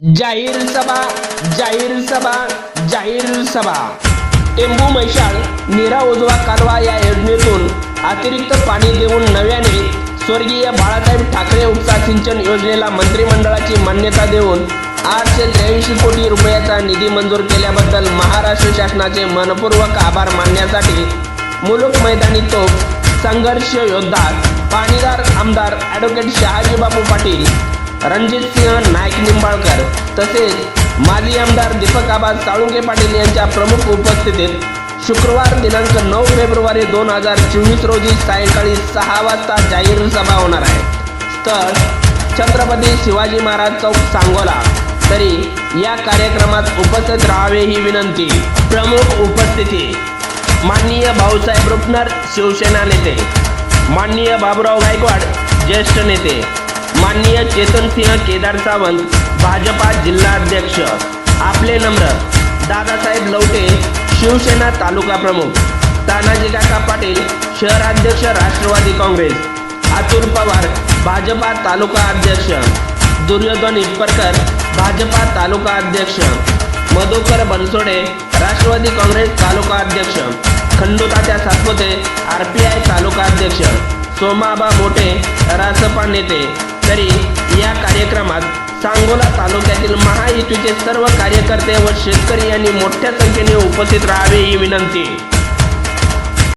जाहीर सभा जाहीर सभा जाहीर सभा. टेंबू मैशाळ निरा उजवा कालवा या योजनेतून अतिरिक्त पाणी देऊन नव्याने स्वर्गीय बाळासाहेब ठाकरे उपसा सिंचन योजनेला मंत्रिमंडळाची मान्यता देऊन आठशे त्र्याऐंशी कोटी रुपयाचा निधी मंजूर केल्याबद्दल महाराष्ट्र शासनाचे मनपूर्वक आभार मानण्यासाठी मुलुक मैदानी तोफ संघर्ष योद्धा पाणीदार आमदार ॲडव्होकेट शहाजी बापू पाटील रणजित सिंह नाईक निंबाळकर तसेच माजी आमदार दीपक आबाद साळुंके पाटील यांच्या प्रमुख उपस्थितीत शुक्रवार दिनांक नऊ फेब्रुवारी दोन हजार चोवीस रोजी सायंकाळी सहा वाजता जाहीर सभा होणार आहे. स्थळ छत्रपती शिवाजी महाराज चौक सांगोला तरी या कार्यक्रमात उपस्थित राहावे ही विनंती. प्रमुख उपस्थिती माननीय भाऊसाहेब रुपनर शिवसेना नेते माननीय बाबुराव गायकवाड ज्येष्ठ नेते माननीय चेतनसिंह केदार सावंत भाजपा जिल्हाध्यक्ष. आपले नम्र दादासाहेब लवटे शिवसेना तालुका प्रमुख. तानाजी काका पाटील शहराध्यक्ष राष्ट्रवादी काँग्रेस. अतुल पवार भाजपा तालुका अध्यक्ष. दुर्योधन इटपरकर भाजपा तालुका अध्यक्ष. मधुकर बनसोडे राष्ट्रवादी काँग्रेस तालुका अध्यक्ष. खंडोताच्या सातपुते आर पी आय तालुका अध्यक्ष. सोमाबा मोठे रासपा नेते. तरी या कार्यक्रमात सांगोला तालुक्यातील महायुतीचे सर्व कार्यकर्ते व शेतकरी यांनी मोठ्या संख्येने उपस्थित राहावे ही विनंती.